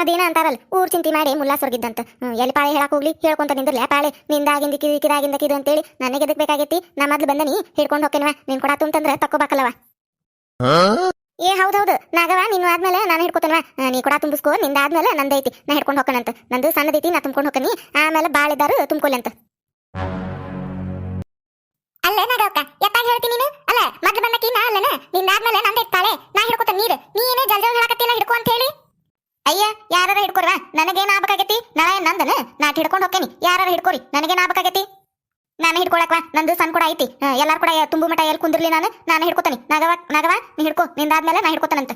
ಅದೇನ ಅಂತಾರಲ್ಲ ಊರ್ ಚಿಂತೆ ಮಾಡಿ ಮುಲ್ಲಾ ಸ್ವರ್ಗಿದ್ದಂತ. ಹ್ಮ್, ಎಲ್ಲಿ ಪಾಳೆ ಹೇಳಕ್ ಹೋಗ್ಲಿ? ಹೇಳ್ಕೊಂತ ನಿಂದ್ರಲ್ಲ ಪಾಳೆ ನಿಂದಾಗಿಂದ ಕಿದಿ ಕಿದಾಗಿಂದ ಕಿದು ಅಂತೇಳಿ ನನಗೆ ಎದಕ್ ಬೇಕಾಗೈತಿ? ನಾ ಮೊದ್ಲು ಬಂದನಿ ಹಿಡ್ಕೊಂಡು ಹೋಗ್ತೇನವ ನೀನ್ ಕೊಡಾತು ಅಂತಂದ್ರೆ ತಕೋಬೇಕಲ್ಲವ ಏ ಹೌದೌದು ನಾಗವ ನೀನು ಆದ್ಮೇಲೆ ನಾನು ಹಿಡ್ಕೊತೇನವ ನೀ ಕೊಡ ತುಂಬಿಸ್ಕೋ ನಿಂದ ಆದ್ಮೇಲೆ ನಂದೈತಿ ನಾ ಹಿಡ್ಕೊಂಡು ಹೋಗ್ಕನಂತ ನಂದು ಸಣ್ಣದೈತಿ ನಾ ತುಂಬ್ಕೊಂಡು ಹೋಗ್ಕನಿ ಆಮೇಲೆ ಬಾಳಿದಾರು ತುಂಬ್ಕೊಲಿ ಅಂತ. ಅಲ್ಲ ನಾಗವಕ್ಕ ಎತ್ತಾಗ ಹೇಳ್ತೀನಿ ನೀನು? ಅಲ್ಲ ಮೊದ್ಲು ಬಂದಕಿ ನಾ ಅಲ್ಲನ? ನಿಂದಾದ್ಮೇಲೆ ನಂದೈತಿ ನಂದೈತಾಳೆ ನಾ ಹಿಡ್ಕೊತ ನೀರು. ನೀ ಏನೇ ಜಲ್ದಿ ಜಲ್ ಹೇಳಕತ್ತಿಲ್ಲ ಹಿಡ್ಕೊ ಅಂತ ಹೇಳಿ. ಅಯ್ಯ ಯಾರ ನನಗೆ ನನಗೇನ್ ಆಗ್ಬೇಕಾಗೈತಿ? ನಾಳೆ ನಂದನ? ನಾ ಹಿಡ್ಕೊಂಡು ಹೋಗ್ತೇನಿ. ಯಾರ ಹಿಡ್ಕೊರಿ? ನನಗೇನ್ ಆಗ್ಬೇಕಾಗೈತಿ? ನಾನು ಹಿಡ್ಕೊಳಕ್ವಾ? ನಂದು ಸಣ್ಣ ಕೂಡ ಐತಿ. ಎಲ್ಲಾರು ಕೂಡ ತುಂಬು ಮಠ ಎಲ್ಲಿ ಕುಂದಿರ್ಲಿ ನಾನು? ನಾನು ಹಿಡ್ಕೊತಾನಿ. ನಗವ ನಗವ, ನೀ ಹಿಡ್ಕೊ. ನಿಂದಾದ್ಮೇಲೆ ನಾ ಹಿಡ್ಕೊತಾನಂತ.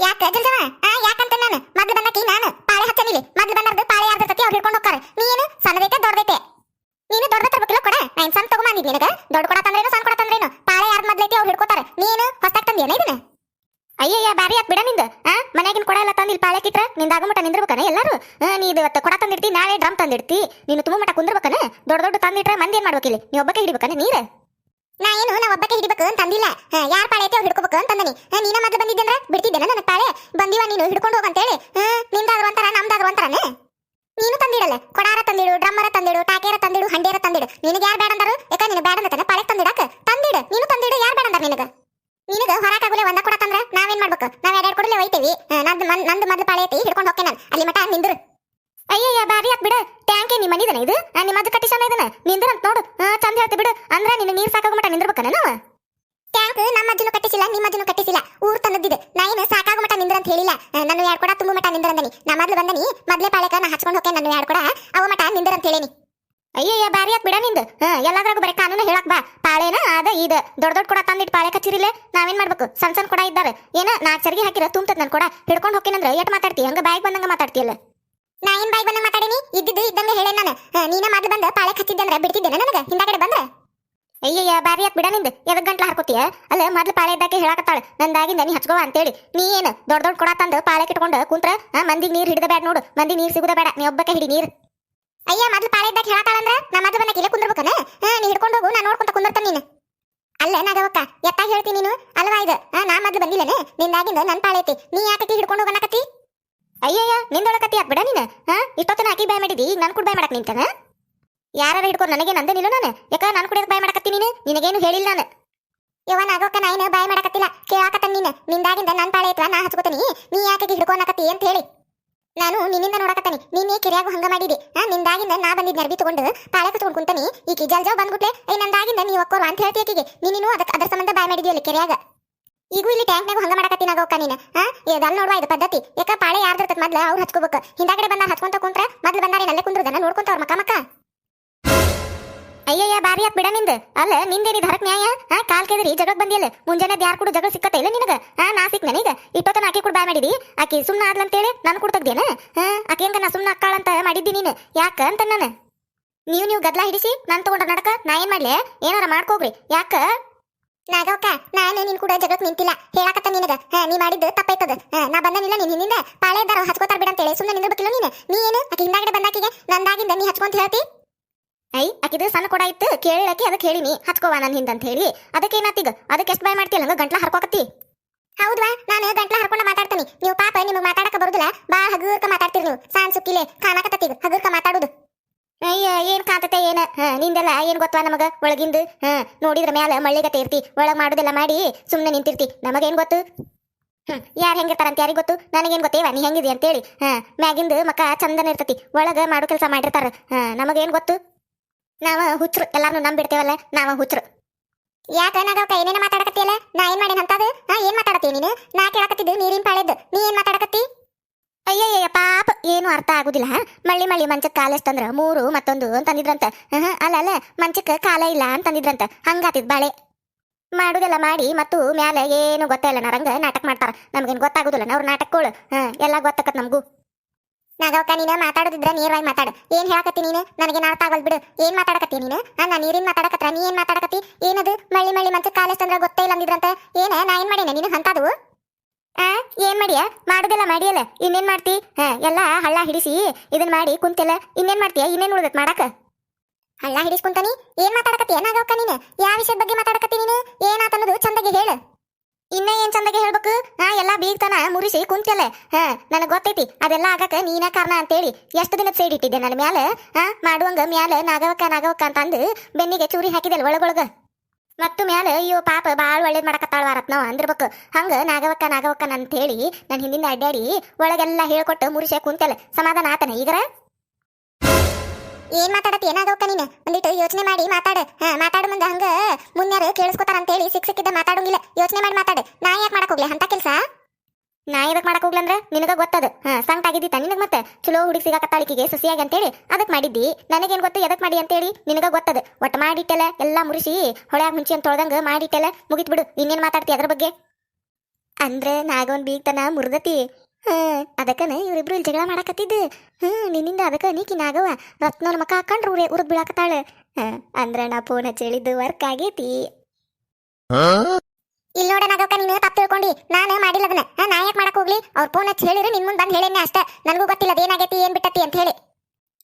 ಯಾಕ ಜಲ್ಜವ? ಆ, ಯಾಕಂತ ನಾನು? ಮೊದ್ಲು ಬಂದಕಿ ನಾನು? ಪಾಳೆ ಹಚ್ಚನಿಲ್ಲ ಮೊದ್ಲು ಬಂದರ್ದು ಪಾಳೆ ಯಾರ್ದೈತಿ ಅವ್ರು ಹಿಡ್ಕೊಂಡು ಹೋಗ್ತಾರೆ. ನೀ ಏನು ಸಣ್ಣದೈತೆ, ದೊಡ್ಡದೈತೆ. ನೀನು ದೊಡ್ಡ ತರಬೇಕಿಲ್ಲ ಕೊಡ? ನಾ ಇನ್ ಸಣ್ಣ ತಗೊಂಬಂದಿದ್ ನಿನಗ. ದೊಡ್ಡ ಕೊಡ ತಂದ್ರೇನು, ಸಣ್ಣ ಕೊಡ ತಂದ್ರೇನು? ಪಾಳೆ ಯಾರ್ದು ಮೊದ್ಲೈತಿ ಅವ್ರು ಹಿಡ್ಕೊತಾರೆ. ನೀನು ಹೊಸ್ತಾಗ ತಂದೇನ ಇದನ್ನ? ಅಯ್ಯಯ್ಯ, ಬಾರಿ ಆತ್ ಬಿಡ ನಿಂದ. ಆ ಮನೆಗಿನ ಕೊಡ ಎಲ್ಲ ಪಾಳೆ ಕಿತ್ರ ನಿಂದ ಆಗಮಟ ನಿಂದಿರ್ಬೇಕನ ಎಲ್ಲರೂ? ನೀ ಇವತ್ತು ಕೊಡ ತಂದಿಡ್ತಿ, ನಾಳೆ ಡ್ರಮ್ ತಂದಿಡ್ತಿ. ನೀನು ತುಂಬ ಮಟ ಕುಂದಿರ್ಬೇಕನ? ದೊಡ್ಡ ದೊಡ್ಡ ತಂದಿಟ್ರೆ ಮಂದಿ ಏನ್ ಮಾಡ್ಬೇಕಿಲ್ಲ ನೀ ಒಬ್ಬಕ್ಕೆ ಹಿಡಿಬೇಕನ ನೀರ? ನಾ ಏನು, ನಾ ಒಬ್ಬಕ್ಕೆ ಹಿಡಿಬೇಕು ಅಂತ ಅಂದಿಲ್ಲ. ಯಾರ ಪಾಳೆ ಐತೆ ಹಿಡ್ಕೋಬೇಕು ಅಂತಂದನಿ ನೀನ ಮೊದ್ಲು ಬಂದಿದ್ದಂದ್ರ ಬಿಡ್ತಿದ್ದೇನೆ ನನ್ನ ಪಾಳೆ? ಬಂದಿವ ನೀನು, ಹಿಡ್ಕೊಂಡು ಹೋಗಂತೇಳಿ ನಿಂದಾದ್ರು ಅಂತಾರ ನಮ್ದಾದ್ರು ಅಂತಾರನೇ? ನೀನು ತಂದಿಡಲ್ಲ. ಕೊಡಾರ ತಂದಿಡು, ಡ್ರಮ್ಮರ ತಂದಿಡು, ಟಾಕೇರ ತಂದಿಡು, ಹಂಡೇರ ತಂದಿಡು. ನಿನಗೆ ಯಾರು ಬೇಡ ಅಂದರು ಯಾಕ, ನೀನು ಬೇಡ ಅಂತಾನೆ ಪಾಳೆ ತಂದಿಡಕ? ತಂದಿಡು, ನೀನು ತಂದಿಡು, ಯಾರು ಬೇಡ ಅಂದಾರ ನಿನಗ? ನಿನಗ ಹೊರಕಾಗುಲೆ ಒಂದ ಕೊಡತಂದ್ರ ನಾವೇನ್ ಮಾಡ್ಬೇಕು? ನಾವ್ ಎರಡ್ ಕೊಡಲೆ ಒಯ್ತೇವಿ ನಂದು ನಂದ್ ಮೊದ್ಲು ಪಾಳೆ ಐತಿ ಹಿಡ್ಕೊಂಡು ಹೋಗ್ತೇನೆ ನಾನು. ಅಲ್ಲಿ ಮಟ ನಿಂದ್ರು. ಅಯ್ಯಯ್ಯ ಬಾರಿ ಆತ್ ಬಿಡು. ಟ್ಯಾಂಕ್ ನಿಮ್ಮ ಮನಿದನ ಇದು? ನಿಮ್ಮ ಅಜ್ಜ ಕಟ್ಟಿಸನ ಇದನ ನಿಂದ್ರಂತ ನೋಡು. ಚಂದ ಹೇಳ್ತಿ ಬಿಡು. ಅಂದ್ರ ನಿನ್ನ ನೀರ್ ಸಾಕಾಗೋ ಮಟ ನಿಂದ್ರಬೇಕನ ನಾವು ಟ್ಯಾಂಕ್ ನಮ್ಮ ಅಜ್ಜನು ಕಟ್ಟಿಸಿಲ್ಲ ನಿಮ್ಮ ಅಜ್ಜನು ಕಟ್ಟಿಸಿಲ್ಲ. ಊರ್ ತಂದಿದ್ದೆ ನಾ ಏನು ಸಾಕಾಗೋ ಮಟ ನಿಂದ್ರ ಅಂತ ಹೇಳಿಲ್ಲ. ನಾನು ಎರಡು ಕೊಡ ತುಂಬ ಮಟ ನಿಂದ್ರಂದನಿ ನಾ ಮೊದ್ಲು ಬಂದನಿ. ಮೊದ್ಲೇ ಪಾಳೆಕ ನಾ ಹಚ್ಕೊಂಡು ಹೋಗ್ತೇನೆ ನಾನು ಎರಡು ಕೊಡ. ಅವ ಮಟ ನಿಂದ್ರ ಅಂತ ಹೇಳೇನಿ. ಅಯ್ಯಯ್ಯ ಬಾರಿ ಆತ್ ಬಿಡ ನಿಂದ. ಹಾ ಎಲ್ಲಾದ್ರಾಗ ಬರೀ ಕಾನೂನು ಹೇಳಕ್ ಬಾ. ಪಾಳೆನ? ಅದ ಇದ. ದೊಡ್ಡ ದೊಡ್ಡ ಕೊಡ ತಂದಿಟ್ಟು ಪಾಳೆ ಕಚ್ಚಿರಿಲೆ ನಾವೇನ್ ಮಾಡ್ಬೇಕು? ಸಣ್ಣ ಸಣ್ಣ ಕೊಡ ಇದ್ದಾರೆ ಏನ ನಾಲ್ಕು ಸರಿಗೆ ಹಾಕಿರ ತುಂಬತದ ನನ್ ಕೊಡ. ಹಿಡ್ಕೊಂಡು ಹೋಗಿನಂದ್ರ ಎಟ್ ಮಾತಾಡ್ತಿ. ಹಂಗ ಬಾಯಿಗೆ ಬಂದಂಗ ಮಾತಾಡ್ತಿಯಲ್ಲ ನಾ ಏನ್ ಬಾಯ್ ಬಂದಂಗ ಮಾತಾಡಿನಿ? ಇದ್ದಿದ್ದು ಇದ್ದಂಗ ಹೇಳೇನ್ ನಾನು. ನೀನ ಮೊದ್ಲು ಬಂದ ಪಾಳೆ ಕಚ್ಚಿದ್ದಂದ್ರ ಬಿಡ್ತಿದ್ದೇನೆ ನನಗ? ಹಿಂದಾಗಡೆ ಬಂದ್ರ ಅಯ್ಯಯ್ಯ ಬಾರಿ ಆತ್ ಬಿಡ ನಿಂದ. ಎದಕ್ ಗಂಟ್ಲ ಹಾಕೋತಿಯ ಅಲ್ಲ ಮೊದ್ಲು ಪಾಳೆ ಇದ್ದಾಕೆ ಹೇಳಕತ್ತಾಳ. ನಂದಾಗಿಂದ ನೀ ಹಚ್ಕೋವ ಅಂತೇಳಿ. ನೀ ಏನು ದೊಡ್ಡ ದೊಡ್ಡ ಕೊಡ ತಂದು ಪಾಳೆ ಕಿಟ್ಕೊಂಡು ಕುಂತ್ರ? ಮಂದಿಗೆ ನೀರ್ ಹಿಡಿದ ಬೇಡ ನೋಡು. ಮಂದಿ ನೀರ್ ಸಿಗುದ ಬೇಡ ನೀ ಒಬ್ಬಕ್ಕೆ ಹಿಡಿ ನೀರ್. ಅಯ್ಯ, ಮೊದ್ಲು ಪಾಳೆ ಇದ್ದಾಕ ಹೇಳತ್ತಾಳಂದ್ರ ನಾ ಮದ್ಲು ಬಂದಾಗ ಇಲ್ಲೇ ಕುಂದ್ರಬೇಕನ? ಹಾ, ನೀ ಹಿಡ್ಕೊಂಡು ಹೋಗು, ನಾ ನೋಡ್ಕೊಂತ ಕುಂದಿರ್ತಾನ ನೀನು. ಅಲ್ಲ ನಾಗವಕ್ಕ ಎತ್ತಾಗ ಹೇಳ್ತೀನಿ ನೀನು? ಅಲ್ವಾ ಇದು? ನಾ ಮೊದ್ಲು ಬಂದಿಲ್ಲನೆ? ನಿಂದಾಗಿಂದ ನನ್ ಪಾಳೆ ಐತಿ. ನೀ ಯಾಕತಿ ಹಿಡ್ಕೊಂಡು ಹೋಗನಕತಿ ಅಯ್ಯಯ್ಯ ನಿಂದೊಳಕತಿ ಯಾಕೆ ಬಿಡ ನೀನು? ಹಾ, ಇಷ್ಟೊತ್ತನ ಹಾಕಿ ಬಾಯ್ ಮಾಡಿದಿ, ಈಗ ನನ್ ಕೂಡ ಬಾಯ್ ಮಾಡಕ್ ನಿಂತಾನ? ಯಾರು ಹಿಡ್ಕೊಂಡು ನನಗೆ ನಂದೆ ನಿಲ್ಲ ನಾನು? ಯಾಕ ನಾನು ಕೂಡ ಬಾಯ್ ಮಾಡಕತ್ತಿ ನೀನು? ನಿನಗೇನು ಹೇಳಿಲ್ಲ ನಾನು. ಯವ್ವ ನಾಗವಕ್ಕ ನಾ ಏನು ಬಾಯ್ ಮಾಡಕತ್ತಿಲ್ಲ. ಕೇಳಾಕತ್ತ ನೀನು? ನಿಂದಾಗಿಂದ ನನ್ ಪಾಳೆ ಐತ್ವಾ? ನಾ ಹಚ್ಕೋತೀನಿ. ನೀ ಯಾಕೆ ಹಿಡ್ಕೊನಕತ್ತಿ ಅಂತ ಹೇಳಿ. ನಾನು ನಿನ್ನಿಂದ ನೋಡಕತ್ತಾನಿ. ನೀನೇ ಕಿರಿಯಾಗು ಹಂಗ ಮಾಡಿದಿ? ನಿಂದಾಗಿಂದ ನಾ ಬಂದಿದ್ ನರ್ಬಿ ತಗೊಂಡು ಪಾಳೆ ಕತ್ಕೊಂಡು ಕುಂತಾನಿ. ಈಕಿ ಜಲ್ ಜಲ್ ಬಂದ್ಬಿಟ್ಲೆ ಐ ನಂದಾಗಿಂದ ನೀ ಒಕ್ಕೋರು ಅಂತ ಹೇಳ್ತಿ ಆಕಿಗೆ. ನೀನು ಅದಕ್ಕೆ ಅದರ ಸಂಬಂಧ ಬಾಯ್ ಮಾಡಿದ್ಯಲ್ಲ ಕೆರೆಯಾಗ. ಈಗೂ ಇಲ್ಲಿ ಟ್ಯಾಂಕ್ನಾಗ ಹಂಗ ಮಾಡಕತ್ತಿ ಆಗೋಕ ನೀನು. ಹಾ ನೋಡ್ವಾ ಇದು ಪದ್ಧತಿ. ಯಾಕ ಪಾಳೆ ಯಾರ್ದಿರ್ತದ ಮೊದ್ಲ ಅವ್ರು ಹಚ್ಕೋಬೇಕು. ಹಿಂದಾಗಡೆ ಬಂದ ಹಚ್ಕೊಂತ ಕುಂತ್ರ, ಮೊದ್ಲು ಬಂದಾರೆ ಅಲ್ಲೇ ಕುಂದ್ರದನ್ನ ನೋಡ್ಕೊಂತ ಮಕ್ಕ ಮಕ್ಕ ಅಯ್ಯಯ್ಯ, ಬಾರಿ ಆತ್ ಬಿಡ ನಿಂದ. ಅಲ್ಲ, ನಿಂದೇನಿದ್ ಹರಕ್ ನ್ಯಾಯ? ಹಾ ಕಾಲ್ ಕೇದ್ರಿ, ಜಗಳಕ್ ಬಂದಿಲ್ಲ ಮುಂಜಾನೆ ಯಾರು ಕೂಡ ಜಗಳ ಸಿಕ್ಕತ್ತ ಇಲ್ಲ ನಿನಗ? ಹಾ ನಾ ಸಿಕ್ ನನಗ ಇಪ್ಪತ್ತ ಆಕಿ ಕೂಡ ಬಾಯ್ ಮಾಡಿದಿ? ಆಕಿ ಸುಮ್ನ ಆದ್ಲಂತೇಳಿ ನಾನು ಕೂಡ ತೆಗ್ದೇನ? ಹಾ ಆಕಿ ಹೆಂಗ ನಾ ಸುಮ್ನ ಅಕ್ಕಾಳಂತ ಮಾಡಿದ್ದಿ ನೀನು? ಯಾಕ ಅಂತ ನಾನು? ನೀವು ನೀವು ಗದ್ಲಾ ಹಿಡಿಸಿ, ನಾನ್ ತಗೊಂಡ ನಡಕ. ನಾ ಏನ್ ಮಾಡ್ಲಿ ಏನಾರ ಮಾಡ್ಕೋಗ್ರಿ ಯಾಕ? ನಾಗವಕ್ಕ ನಾನು ನಿನ್ ಕೂಡ ಜಗಳಕ್ ನಿಂತಿಲ್ಲ. ಹೇಳಾಕತ್ತ ನಿನಗ. ನೀ ಮಾಡಿದ್ದು ತಪ್ಪೈತದ ನಾ ಬಂದನಿಲ್ಲ ನೀನ್ ಹಿಂದಿಂದ. ಪಾಳೆ ಇದ್ದಾರ ಹಚ್ಕೋತಾರ ಬಿಡ ಅಂತೇಳಿ ಸುಮ್ಮನೆ ನಿಂದಿರ್ಬೇಕಿಲ್ಲ ನೀನು? ನೀ ಏನು? ಆಕಿ ಹಿಂದಾಗಡೆ ಬಂದಾಕಿಗೆ? ನಂದಾಗಿಂದ ನೀ ಹಚ್ಕೊಂತ ಹೇಳ್ತಿ? ಐ ಆಕಿದು ಸಣ್ಣ ಕೊಡ ಇತ್ತು. ಕೇಳಕ್ಕೆ ಅದಕ್ಕೆ ಹೇಳಿನಿ ಹಚ್ಕೋವಾ ನನ್ ಹಿಂದ ಅಂತ ಹೇಳಿ ಅದಕ್ಕೆ ಏನಾತಿಗ ಅದಕ್ಕೆ ಎಷ್ಟು ಬಾಯ್ ಮಾಡ್ತೀಯ ಹಂಗ ಗಂಟ್ಲ ಹರ್ಕೋಕತ್ತಿ? ಹೌದ್ವಾ? ನಾನು ಗಂಟ್ಲ ಹರ್ಕೊಂಡು ಮಾತಾಡ್ತೀನಿ. ನೀವು ಪಾಪ ನಿಮಗೆ ಮಾತಾಡಕ ಬರುದಿಲ್ಲ. ಬಾ ಹಗುರ್ಕ ಮಾತಾಡ್ತೀರಿ ನೀವು. ಸಾನ್ ಸುಕ್ಕಿಲೆ ಕಾಣಕತ್ತೀಗ ಹಗುರ್ಕ ಮಾತಾಡುದು. ಅಯ್ಯ, ಏನ್ ಕಾಂತತೆ ಏನ? ನಿಂದೆಲ್ಲ ಏನ್ ಗೊತ್ತಾ ನಮಗ? ಒಳಗಿಂದ, ಹಾ, ನೋಡಿದ್ರ ಮ್ಯಾಲ ಮಳ್ಳಿಗತೆ ಇರ್ತಿ. ಒಳಗ್ ಮಾಡುದೆಲ್ಲ ಮಾಡಿ ಸುಮ್ನೆ ನಿಂತಿರ್ತಿ. ನಮಗೇನ್ ಗೊತ್ತು? ಹ್ಮ್, ಯಾರು ಹೆಂಗಿರ್ತಾರ ಅಂತ ಯಾರಿಗ್ ಗೊತ್ತು? ನನಗೇನ್ ಗೊತ್ತೇವ? ನೀ ಹೆಂಗಿದೆ ಅಂತೇಳಿ. ಹಾ, ಮ್ಯಾಗಿಂದ ಮಕ್ಕ ಚಂದನ ಇರ್ತತಿ. ಒಳಗ ಮಾಡೋ ಕೆಲಸ ಮಾಡಿರ್ತಾರ. ಹಾ ನಮಗೇನ್ ಗೊತ್ತು? ನಾವ ಹುಚ್ರು ಎಲ್ಲಾರು ನಂಬಿಡ್ತೇವಲ್ಲ, ನಾವ ಹುಚ್ರು ಯಾಕ ನಾಗವಕ ಏನೇನ ಮಾತಾಡಕತ್ತಿಯಲ್ಲ ನಾ ಏನ್ ಮಾಡಿನ ಅಂತದ? ಹಾ, ಏನ್ ಮಾತಾಡತ್ತಿ ನೀನು? ನಾ ಕೇಳಕತ್ತಿದ್ದು ನೀರಿನ ಪಾಳೆದ್ ನೀ ಏನ್ ಮಾತಾಡಕತ್ತಿ? ಅಯ್ಯಯ್ಯ ಪಾಪ, ಏನು ಅರ್ಥ ಆಗುದಿಲ್ಲ? ಮಳ್ಳಿ ಮಳ್ಳಿ ಮಂಚಕ್ಕೆ ಕಾಲ ಎಷ್ಟಂದ್ರ ಮೂರು ಮತ್ತೊಂದು ಅಂತಂದಿದ್ರಂತ. ಅಲ್ಲ ಅಲ್ಲ ಮಂಚಕ್ಕೆ ಕಾಲ ಇಲ್ಲ ಅಂತಂದಿದ್ರಂತ. ಹಂಗಾತಿದ್ ಬಾಳೆ. ಮಾಡುದೆಲ್ಲ ಮಾಡಿ ಮತ್ತು ಮ್ಯಾಲೆ ಏನು ಗೊತ್ತಿಲ್ಲ ನರಂಗ ನಾಟಕ ಮಾಡ್ತಾರ. ನಮ್ಗೇನ್ ಗೊತ್ತಾಗುದಿಲ್ಲ ಅವ್ರ ನಾಟಕಗಳು ಹಾ, ಎಲ್ಲ ಗೊತ್ತಾಕತ್ ನಮಗೂ. ನಾಗವಕ್ಕ ನೀನು ಮಾತಾಡೋದಿದ್ರ ನೇರವಾಗಿ ಮಾತಾಡು. ಏನ್ ಹೇಳಕತ್ತಿ ನೀನು? ನನಗೆ ಅರ್ಥ ಆಗಲ್ ಬಿಡು. ಏನ್ ಮಾತಾಡಕತ್ತಿ ನೀನು? ಹಾ ನಾ ನೀರಿನ್ ಮಾತಾಡಕತ್ರ, ನೀ ಏನ್ ಮಾತಾಡಕತ್ತಿ? ಏನದು? ಮಳ್ಳಿ ಮಳ್ಳಿ ಮಂಚಕ್ಕೆ ಕಾಲ ಎಷ್ಟಂದ್ರ ಗೊತ್ತೇ ಇಲ್ಲ ಅಂದಿದ್ರಂತ. ಏನ, ನಾ ಏನ್ ಮಾಡೇನ? ನೀನು ಅಂತದು ಆ, ಏನ್ ಮಾಡಿಯ? ಮಾಡುದೆಲ್ಲ ಮಾಡಿಯಲ್ಲ. ಇನ್ನೇನ್ ಮಾಡ್ತಿ? ಹಾ, ಎಲ್ಲ ಹಳ್ಳ ಹಿಡಿಸಿ ಇದನ್ ಮಾಡಿ ಕುಂತಿಲ್ಲ. ಇನ್ನೇನ್ ಮಾಡ್ತೀಯ? ಇನ್ನೇನ್ ಉಳ್ದತ್ ಮಾಡಾಕ? ಹಳ್ಳ ಹಿಡಿಸ್ಕೊಂತಾನಿ? ಏನ್ ಮಾತಾಡಕತ್ತಿ ಏನಾಗವಕ್ಕ ನೀನು? ಯಾವ ವಿಷಯದ ಬಗ್ಗೆ ಮಾತಾಡಕತ್ತಿ ನೀನು? ಏನಾತನ್ನೋದು ಚಂದಗೆ ಹೇಳು. ಇನ್ನ ಏನ್ ಚಂದಗೆ ಹೇಳ್ಬೇಕು? ಹಾ ಎಲ್ಲಾ ಬೀಗ್ತನ, ಮುರಿಸಿ ಕುಂತಲೆ ಹಾ, ನನಗೆ ಗೊತ್ತೈತಿ, ಅದೆಲ್ಲ ಆಗಕ ನೀನ ಕಾರಣ ಅಂತೇಳಿ. ಎಷ್ಟು ದಿನದ ಸೈಡ್ ಇಟ್ಟಿದ್ದೆ ನನ್ನ ಮ್ಯಾಲೆ? ಹಾ, ಮಾಡುವಂಗ ಮ್ಯಾಲ ನಾಗವಕ್ಕ ನಾಗವಕ್ಕ ಅಂತಂದು ಬೆನ್ನಿಗೆ ಚೂರಿ ಹಾಕಿದೆಲ್ ಒಳಗೊಳಗ. ಮತ್ತು ಮ್ಯಾಲ, ಅಯ್ಯೋ, ಪಾಪ ಭಾಳ ಒಳ್ಳೇದ್ ಮಾಡಕತ್ತಾಳ ನಾವು ಅಂದಿರ್ಬೇಕು. ಹಂಗ ನಾಗವಕ್ಕ ಅಂತ ಹೇಳಿ ನನ್ನ ಹಿಂದಿಂದ ಅಡ್ಡಾಡಿ ಒಳಗೆಲ್ಲ ಹೇಳ್ಕೊಟ್ಟು ಮುರಿಸೆ ಕುಂತಲ್ಲ ಸಮಾಧಾನ ಆತನ ಈಗರ? ಏನ್ ಮಾತಾಡತಿ ಏನಾಗವಕ್ಕ ನೀನು? ಒಂದಿಟ್ಟು ಯೋಚನೆ ಮಾಡಿ ಮಾತಾಡ. ಮಾತಾಡ ಮುಂದೆ ಹಂಗ. ಮುನ್ಯಾರು ಕೇಳಿಸ್ಕೊತಾರ ಅಂತೇಳಿ ಸಿಕ್ ಸಿಕ್ಕಿದ್ದ ಮಾತಾಡೋಂಗಿಲ್ಲ. ಯೋಚನೆ ಮಾಡಿ ಮಾತಾಡ. ನಾ ಯಾಕೆ ಮಾಡಕ್ ಹೋಗ್ಲಿ? ಅಂತ ಕೆಲ್ಸ? ನಾ ಯಾಕೆ ಮಾಡಕ್ ಹೋಗ್ಲಂದ್ರ ನಿನಗ ಗೊತ್ತದ. ಹಾ ಸಂಕಟ ಆಗಿದ್ದಿತ್ತ ನಿನಗ ಮತ್ತೆ? ಚಲೋ ಹುಡುಗಿ ಸಿಗಾಕತ್ತಾಳಿಕಿಗೆ ಸಸಿಯಾಗಿ ಅಂತೇಳಿ. ಅದಕ್ ಮಾಡಿದ್ದಿ? ನನಗೇನ್ ಗೊತ್ತು? ಎದಕ್ ಮಾಡಿ ಅಂತೇಳಿ? ನಿನಗ ಗೊತ್ತದ. ಒಟ್ಟ ಮಾಡಿಟ್ಟೆಲ್ಲ ಎಲ್ಲಾ ಮುರಿಸಿ ಹೊಳ್ಯಾಗ ಮುಂಚೆ ಅಂತ ತೊಳ್ದಂಗ ಮಾಡಿಟ್ಟೆಲ್ಲ ಮುಗಿತ್ ಬಿಡು. ಇನ್ನೇನ್ ಮಾತಾಡ್ತಿ ಅದ್ರ ಬಗ್ಗೆ? ಅಂದ್ರೆ ನಾಗೊಂದ್ ಬೀಗ್ತನ ಮುರ್ದತಿ. ಹಾ ಅದಕ್ಕನ ಇವ್ರಿಬ್ರು ಇಲ್ಲಿ ಜಗಳ ಮಾಡಕತ್ತಿದ್ದು. ಹ್ಮ್ ನಿನ್ನಿಂದ ಅದಕ್ಕ ನೀಕಿ ನಾಗವ ರತ್ನನ ಮಕ ಹಾಕೊಂಡ್ರು ಉರೇ ಉರಿದ್ ಬೀಳಾಕತ್ತಾಳ. ಅಂದ್ರ ನಾ ಫೋನ್ ಹಚ್ಚೇಳಿದ್ದು ವರ್ಕ್ ಆಗೈತಿ. ಇಲ್ಲಿ ನೋಡ ನಾಗಕ್ಕ ನೀನು ತಪ್ಪು ತಿಳ್ಕೊಂಡಿ. ನಾನು ಮಾಡಿಲ್ಲ ಅದನ್ನ. ನಾ ಯಾಕೆ ಮಾಡಕ್ ಹೋಗ್ಲಿ? ಅವ್ರ ಫೋನ್ ಹಚ್ಚಿ ಹೇಳಿರಿ ನಿನ್ ಮುಂದೆ ಬಂದು ಹೇಳೇನೆ ಅಷ್ಟ. ನನಗೂ ಗೊತ್ತಿಲ್ಲ ಅದೇನಾಗೈತಿ ಏನ್ ಬಿಟ್ಟತಿ ಅಂತ ಹೇಳಿ.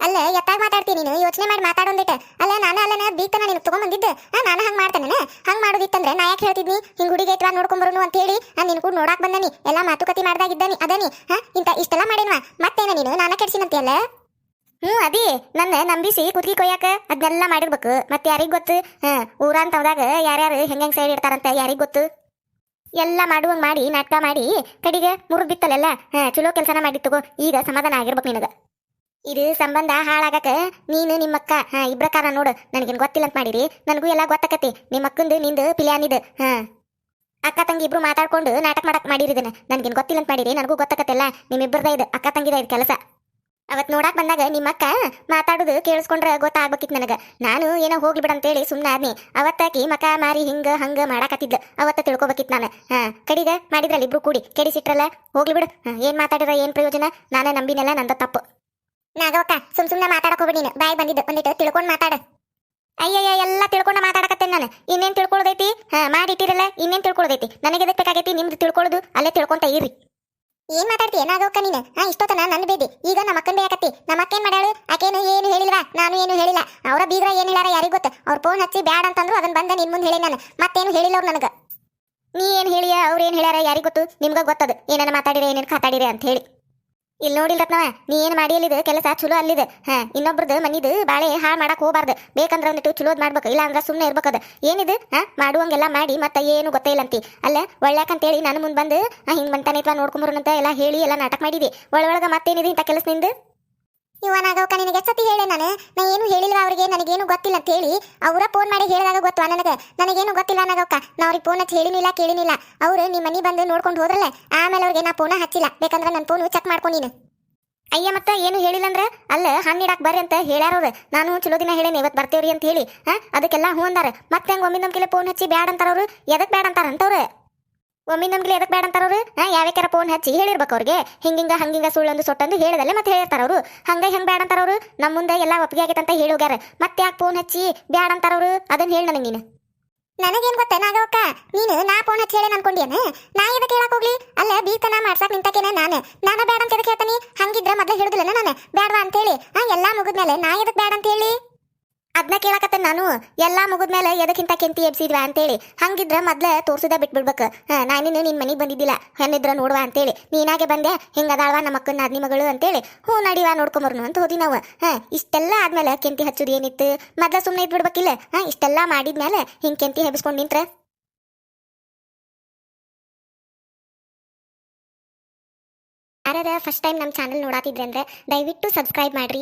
ಅಲ್ಲ ಎತ್ತಾಗ ಮಾತಾಡ್ತೀನಿ ನೀನು? ಯೋಚನೆ ಮಾಡಿ ಮಾತಾಡೋಂದಿಟ್ಟ ಅಲ್ಲ ನಾನು ಅಲ್ಲನ ಬೀತನ ನೀನು ತಗೊಂಬಂದಿದ್ದೆ. ಹಾಂ, ನಾನು ಹಂಗೆ ಮಾಡ್ತೇನೆ ಹಂಗೆ ಮಾಡೋದಿತ್ತಂದ್ರೆ ನಾ ಯಾಕೆ ಹೇಳ್ತಿದ್ನಿ? ಹಿಂಗೆ ಹುಡುಗಿ ಐತ್ವಾ ನೋಡ್ಕೊಂಬರೋನು ಅಂತ ಹೇಳಿ ನಾನು ನಿನ್ ಕೂಡ ನೋಡಾಕ್ ಬಂದನಿ. ಎಲ್ಲಾ ಮಾತುಕತೆ ಮಾಡ್ದಾಗಿದ್ದಾನಿ ಅದನಿ. ಹಾ ಇಂಥ ಇಷ್ಟೆಲ್ಲ ಮಾಡೇನ್ವಾ? ಮತ್ತೇನ ನೀನು? ನಾನ ಕೆಡ್ಸಿನಂತೆಯಲ್ಲ ಹ್ಞೂ ಅದಿ. ನನ್ನ ನಂಬಿಸಿ ಕುತ್ಗಿ ಕೊಯ್ಯಾಕ ಅದನ್ನೆಲ್ಲ ಮಾಡಿರ್ಬೇಕು. ಮತ್ತೆ ಯಾರಿಗೆ ಗೊತ್ತು? ಹಾಂ ಊರ ಅಂತ ಹೋದಾಗ ಯಾರ್ಯಾರು ಹೆಂಗೆ ಸೈಡ್ ಇರ್ತಾರಂತ ಯಾರಿಗೆ ಗೊತ್ತು? ಎಲ್ಲ ಮಾಡುವಂಗೆ ಮಾಡಿ, ನಾಟಕ ಮಾಡಿ, ಕಡೆಗೆ ಮುರಿದು ಬಿತ್ತಲೆಲ್ಲ, ಹಾ, ಚಲೋ ಕೆಲಸನ ಮಾಡಿ ಈಗ ಸಮಾಧಾನ ಆಗಿರ್ಬೇಕು ನಿನಗ. ಇದು ಸಂಬಂಧ ಹಾಳಾಗಕ ನೀನು ನಿಮ್ಮಕ್ಕ, ಹಾ ಇಬ್ರ ಕಾರಣ ನೋಡು, ನನಗೇನು ಗೊತ್ತಿಲ್ಲ ಅಂತ ಮಾಡಿರಿ. ನನಗೂ ಎಲ್ಲ ಗೊತ್ತಾಕತಿ. ನಿಮ್ಮಕ್ಕಂದು, ನಿಂದು, ಪಿಲ್ಯಾನಿದು, ಹಾ. ಅಕ್ಕ ತಂಗಿ ಇಬ್ರು ಮಾತಾಡ್ಕೊಂಡು ನಾಟಕ ಮಾಡಕ್ ಮಾಡಿರಿದನ ನನಗೇನು ಗೊತ್ತಿಲ್ಲ ಅಂತ ಮಾಡಿರಿ, ನನಗೂ ಗೊತ್ತಾಕತ್ತಿಲ್ಲ ನಿಮ್ಮಿಬ್ಬರದ ಇದು, ಅಕ್ಕ ತಂಗಿದ ಇದು ಕೆಲಸ. ಅವತ್ ನೋಡಕ್ ಬಂದಾಗ ನಿಮ್ಮಕ್ಕ ಮಾತಾಡುದು ಕೇಳಿಸ್ಕೊಂಡ್ರೆ ಗೊತ್ತಾಗ್ಬೇಕಿತ್ತು ನನಗ. ನಾನು ಏನೋ ಹೋಗ್ಲಿ ಬಿಡ ಅಂತೇಳಿ ಸುಮ್ಮನಾದ್ನಿ ಅವತ್ತಾಕಿ ಮಕ ಮಾರಿ ಹಿಂಗ, ಹಂಗ ಮಾಡಾಕತ್ತಿದ್ದ ಅವತ್ತ ತಿಳ್ಕೊಬೇಕಿತ್ತು ನಾನು. ಹಾ, ಕಡಿಗ ಮಾಡಿದ್ರಲ್ಲ ಇಬ್ರು ಕೂಡಿ. ಕೆಡಿಸಿಟ್ರಲ್ಲ? ಹೋಗ್ಲಿ ಬಿಡು. ಏನ್ ಮಾತಾಡಿರ, ಏನ್ ಪ್ರಯೋಜನ? ನಾನೇ ನಂಬಿನೆಲ್ಲ ನಂದ ತಪ್ಪು. ನಾಗವಕ್ಕ, ಸುಮ್ ಸುಮ್ನೆ ಮಾತಾಡಕ್ ಹೋಗ್ಬಿಡಿ ನೀನು. ಬಾಯ್ ಬಂದಿದ್ದು. ಒಂದಿಟ್ಟು ತಿಳ್ಕೊಂಡು ಮಾತಾಡ. ಅಯ್ಯಯ್ಯ, ಎಲ್ಲ ತಿಳ್ಕೊಂಡು ಮಾತಾಡಕತ್ತೇನೆ ನಾನು. ಇನ್ನೇನ್ ತಿಳ್ಕೊಳ್ಳೋದೈತಿ ಹಾ ಮಾಡಿಟ್ಟಿರಲ್ಲ ಇನ್ನೇನ್ ತಿಳ್ಕೊಳ್ಳೋದೈತಿ ನನಗೆ ಎದಕ್ಕೆ ಬೇಕಾಗೈತಿ? ನಿಮ್ದು ತಿಳ್ಕೊಳ್ಳೋದು. ಅಲ್ಲೇ ತಿಳ್ಕೊಂತ ಇರ್ರಿ. ಏನ್ ಮಾತಾಡ್ತಿ ಏನಾಗವಕ್ಕ ನೀನು? ಹಾ, ಇಷ್ಟೊತ್ತನ ನನ್ನ ಬೇದಿ ಈಗ ನಮ್ಮ ಅಕ್ಕನ್ ಬೇಕತ್ತಿ ನಮ್ಮ ಅಕ್ಕೇನ್ ಮಾಡ್ಯಾಳು? ಆಕೇನು ಏನು ಹೇಳಿಲ್ವಾ? ನಾನು ಏನು ಹೇಳಿಲ್ಲ. ಅವರ ಬೀಗ್ರ ಏನ್ ಹೇಳಾರ ಯಾರಿಗ್ ಗೊತ್ತ? ಅವ್ರ ಫೋನ್ ಹಚ್ಚಿ ಬ್ಯಾಡ ಅಂತಂದ್ರು ಅದನ್ನ ಬಂದ ನಿನ್ ಮುಂದೆ ಹೇಳಿ ನಾನು. ಮತ್ತೇನು ಹೇಳಿಲ್ಲ ಅವ್ರು ನನಗ. ನೀ ಏನ್ ಹೇಳಿಯ? ಅವ್ರು ಏನ್ ಹೇಳ್ಯಾರ ಯಾರಿಗ್ ಗೊತ್ತು? ನಿಮ್ಗ ಗೊತ್ತದ. ಏನನ್ನ ಮಾತಾಡಿರಿ, ಏನೇನ್ ಕಾತಾಡಿರಿ ಅಂತ ಹೇಳಿ. ಇಲ್ಲಿ ನೋಡಿಲ್ ರತ್ನವ ನೀ ಏನ್ ಮಾಡಿಯಲ್ಲಿದ? ಕೆಲಸ ಚಲೋ ಅಲ್ಲಿದೆ. ಹಾ ಇನ್ನೊಬ್ರದ್ದು ಮನಿದು ಬಾಳೆ ಹಾಳು ಮಾಡಕ್ ಹೋಗಬಾರ್ದು. ಬೇಕಂದ್ರ ಒಂದಿಟ್ಟು ಚಲೋದ್ ಮಾಡ್ಬೇಕು ಇಲ್ಲ ಅಂದ್ರ ಸುಮ್ಮನೆ ಇರ್ಬೇಕದ ಏನಿದು? ಹಾ, ಮಾಡುವಂಗೆಲ್ಲ ಮಾಡಿ ಮತ್ತೆ ಏನು ಗೊತ್ತೇ ಇಲ್ಲ ಅಂತಿ. ಅಲ್ಲ, ಒಳ್ಳ್ಯಾಕಂತೇಳಿ ನಾನು ಮುಂದೆ ಬಂದು ಹಿಂಗ್ ಬಂತಾನೈತ್ವಾ ನೋಡ್ಕೊಂಬರೋಣಂತ ಎಲ್ಲ ಹೇಳಿ ಎಲ್ಲ ನಾಟಕ ಮಾಡಿದಿ. ಒಳೊಳಗ ಮತ್ತೇನಿದೆ ಇಂಥ ಕೆಲಸ ನಿಂದು? ಇವನಾಗವಕ್ಕ ನಿನಗೆ ಸತಿ ಹೇಳೆ ನಾನು? ನಾ ಏನು ಹೇಳಿಲ್ವಾ ಅವ್ರಿಗೆ? ನನಗೇನು ಗೊತ್ತಿಲ್ಲ ಅಂತ ಹೇಳಿ. ಅವರ ಫೋನ್ ಮಾಡಿ ಹೇಳಿದಾಗ ಗೊತ್ತು ನನಗೆ? ನನಗೇನು ಗೊತ್ತಿಲ್ಲ ನಾಗವಕ್ಕ ನಾ ಅವ್ರಿಗೆ ಫೋನ್ ಹಚ್ಚಿ ಹೇಳಿನಿಲ್ಲ, ಕೇಳಿನಿಲ್ಲ. ಅವ್ರು ನಿಮ್ಮ ಮನೆ ಬಂದು ನೋಡ್ಕೊಂಡು ಹೋದ್ರಲ್ಲ? ಆಮೇಲೆ ಅವ್ರಿಗೆ ನಾ ಫೋನ್ ಹಚ್ಚಿಲ್ಲ. ಬೇಕಂದ್ರೆ ನನ್ನ ಫೋನು ಚೆಕ್ ಮಾಡ್ಕೊಂಡು ನೀನು. ಅಯ್ಯ ಮತ್ತ, ಏನು ಹೇಳಿಲ್ಲ ಅಂದ್ರೆ? ಅಲ್ಲ, ಹಣ್ಣು ಇಡಾಕ್ ಬರ್ರಿ ಅಂತ ಹೇಳ್ಯಾರವ್ರು ನಾನು ಚಲೋ ದಿನ ಹೇಳೇನಿ, ಇವತ್ತು ಬರ್ತೇವ್ರಿ ಅಂತ ಹೇಳಿ. ಹಾ, ಅದಕ್ಕೆಲ್ಲ ಹೂ ಅಂದಾರ. ಮತ್ತೆ ಹೆಂಗ್ ಒಮ್ಮೆ ನಮ್ಗೆಲ್ಲ ಫೋನ್ ಹಚ್ಚಿ ಬ್ಯಾಡ ಅಂತಾರವ್ರು ಎದಕ್ಕೆ ಬ್ಯಾಡ ಅಂತಾರ ಅಂತವ್ರು? ಒಮ್ಮೆ ನಮ್ಗೆ ಎದಕ್ಕೆ ಬೇಡ ಅಂತಾರವ್ರು ಹಾ ಯಾವ್ಯಾಕಾರ ಫೋನ್ ಹಚ್ಚಿ ಹೇಳಿರ್ಬೇಕು ಅವ್ರಿಗೆ. ಹಿಂಗಿಂಗ, ಹಂಗಿಂಗ ಸುಳ್ಳೊಂದು ಸೊಟ್ಟೊಂದು ಹೇಳದಲ್ಲೇ ಮತ್ತೆ ಹೇಳಿರ್ತಾರ ಅವರು. ಹಂಗ ಹೆಂಗ್ ಬೇಡ ಅಂತಾರವ್ರು ನಮ್ಮ ಮುಂದೆ ಎಲ್ಲ ಒಪ್ಪಿಗೆ ಆಗೈತೆ ಅಂತ ಹೇಳಿ ಹೋಗ್ಯಾರ. ಮತ್ತೆ ಯಾಕೆ ಫೋನ್ ಹಚ್ಚಿ ಬ್ಯಾಡ ಅಂತಾರವ್ರು ಅದನ್ನ ಹೇಳಿ ನನಗೆ ನೀನು. ನನಗೇನ್ ಗೊತ್ತ ನಾಗವಕ್ಕ ನೀನು ನಾ ಫೋನ್ ಹಚ್ಚಿ ಹೇಳಿ ಅನ್ಕೊಂಡೇನ ನಾ ಎದಕ್ಕೆ ಹೇಳಕ್ ಹೋಗ್ಲಿ? ಅಲ್ಲ ಬೀತನ ಮಾಡ್ಸಕ್ ನಿಂತಕೇನೆ ನಾನು? ನಾನು ಬೇಡ ಅಂತ ಎದಕ್ಕೆ ಹೇಳ್ತಾನೆ? ಹಂಗಿದ್ರೆ ಮೊದ್ಲು ಹಿಡಿದಿಲ್ಲ ನಾನು? ಬೇಡವಾ ಅಂತೇಳಿ? ಹಾ, ಎಲ್ಲಾ ಮುಗಿದ್ಮೇಲೆ ನಾ ಎದಕ್ಕೆ ಬೇಡ ಅಂತ ಹೇಳಿ? ಅದನ್ನ ಕೇಳಕತ್ತೆ ನಾನು? ಎಲ್ಲಾ ಮುಗಿದ್ಮೇಲೆ ಎದಕ್ಕಿಂತ ಕೆಂತಿ ಎಬ್ಸಿದ್ವಾ ಅಂತೇಳಿ. ಹಂಗಿದ್ರ ಮೊದ್ಲ ತೋರ್ಸಿದ ಬಿಟ್ಬಿಡ್ಬೇಕು. ನಾನಿನ್ನು ನಿನ್ನ ಮನೆಗೆ ಬಂದಿದ್ದಿಲ್ಲ. ಹೆಣ್ಣಿದ್ರ ನೋಡುವ ಅಂತೇಳಿ. ನೀನಾಗೆ ಬಂದೆ, ಹಿಂಗದಾಳ್ವಾ ನಮ್ಮ ಅಕ್ಕನ ನಾದ್ನಿ ಮಗಳು ಅಂತೇಳಿ. ಹ್ಞೂ ನಡಿವಾ ನೋಡ್ಕೊಂಬರ್ನು ಅಂತ ಹೋದಿ ನಾವು. ಹಾಂ, ಇಷ್ಟೆಲ್ಲ ಆದ್ಮೇಲೆ ಕೆಂತಿ ಹಚ್ಚುದು ಏನಿತ್ತು? ಮೊದ್ಲ ಸುಮ್ಮನೆ ಇದ್ಬಿಡ್ಬೇಕಿಲ್ಲ? ಹಾಂ, ಇಷ್ಟೆಲ್ಲ ಮಾಡಿದ್ಮೇಲೆ ಹಿಂಗ್ ಕೆಂತಿ ಹೆಬ್ಸ್ಕೊಂಡು ನಿಂತ್ರ. ಯಾರ್ಯಾರ ಫಸ್ಟ್ ಟೈಮ್ ನಮ್ಮ ಚಾನಲ್ ನೋಡಾತಿದ್ರೆ ಅಂದ್ರೆ ದಯವಿಟ್ಟು ಸಬ್ಸ್ಕ್ರೈಬ್ ಮಾಡ್ರಿ.